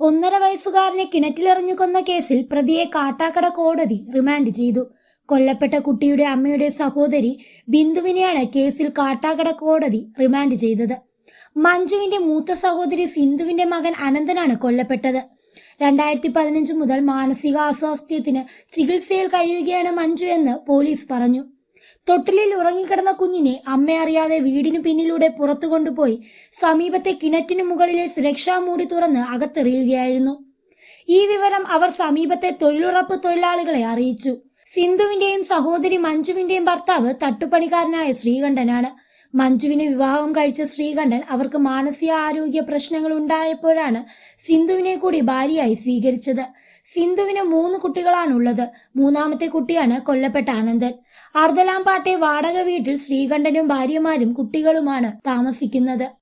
ഒന്നര വയസ്സുകാരനെ കിണറ്റിലെറിഞ്ഞു കൊന്ന കേസിൽ പ്രതിയെ കാട്ടാക്കട കോടതി റിമാൻഡ് ചെയ്തു. കൊല്ലപ്പെട്ട കുട്ടിയുടെ അമ്മയുടെ സഹോദരി ബിന്ദുവിനെയാണ് കേസിൽ കാട്ടാക്കട കോടതി റിമാൻഡ് ചെയ്തത്. മഞ്ജുവിന്റെ മൂത്ത സഹോദരി സിന്ധുവിന്റെ മകൻ അനന്തനാണ് കൊല്ലപ്പെട്ടത്. രണ്ടായിരത്തി പതിനഞ്ച് മുതൽ മാനസികാസ്വാസ്ഥ്യത്തിന് ചികിത്സയിൽ കഴിയുകയാണ് മഞ്ജു എന്ന് പോലീസ് പറഞ്ഞു. തൊട്ടിലിൽ ഉറങ്ങിക്കിടന്ന കുഞ്ഞിനെ അമ്മ അറിയാതെ വീടിനു പിന്നിലൂടെ പുറത്തു കൊണ്ടുപോയി സമീപത്തെ കിണറ്റിനു മുകളിലെ സുരക്ഷാ മൂടി തുറന്ന് അകത്തെറിയുകയായിരുന്നു. ഈ വിവരം അവർ സമീപത്തെ തൊഴിലുറപ്പ് തൊഴിലാളികളെ അറിയിച്ചു. സിന്ധുവിന്റെയും സഹോദരി മഞ്ജുവിന്റെയും ഭർത്താവ് തട്ടുപണിക്കാരനായ ശ്രീകണ്ഠനാണ്. മഞ്ജുവിനെ വിവാഹം കഴിച്ച ശ്രീകണ്ഠൻ അവർക്ക് മാനസിക ആരോഗ്യ പ്രശ്നങ്ങൾ ഉണ്ടായപ്പോഴാണ് സിന്ധുവിനെ കൂടി ഭാര്യയായി സ്വീകരിച്ചത്. സിന്ധുവിന് മൂന്ന് കുട്ടികളാണുള്ളത്. മൂന്നാമത്തെ കുട്ടിയാണ് കൊല്ലപ്പെട്ട ആനന്ദൻ. അർദ്ധലാംപാട്ടെ വാടക വീട്ടിൽ ശ്രീകണ്ഠനും ഭാര്യമാരും കുട്ടികളുമാണ് താമസിക്കുന്നത്.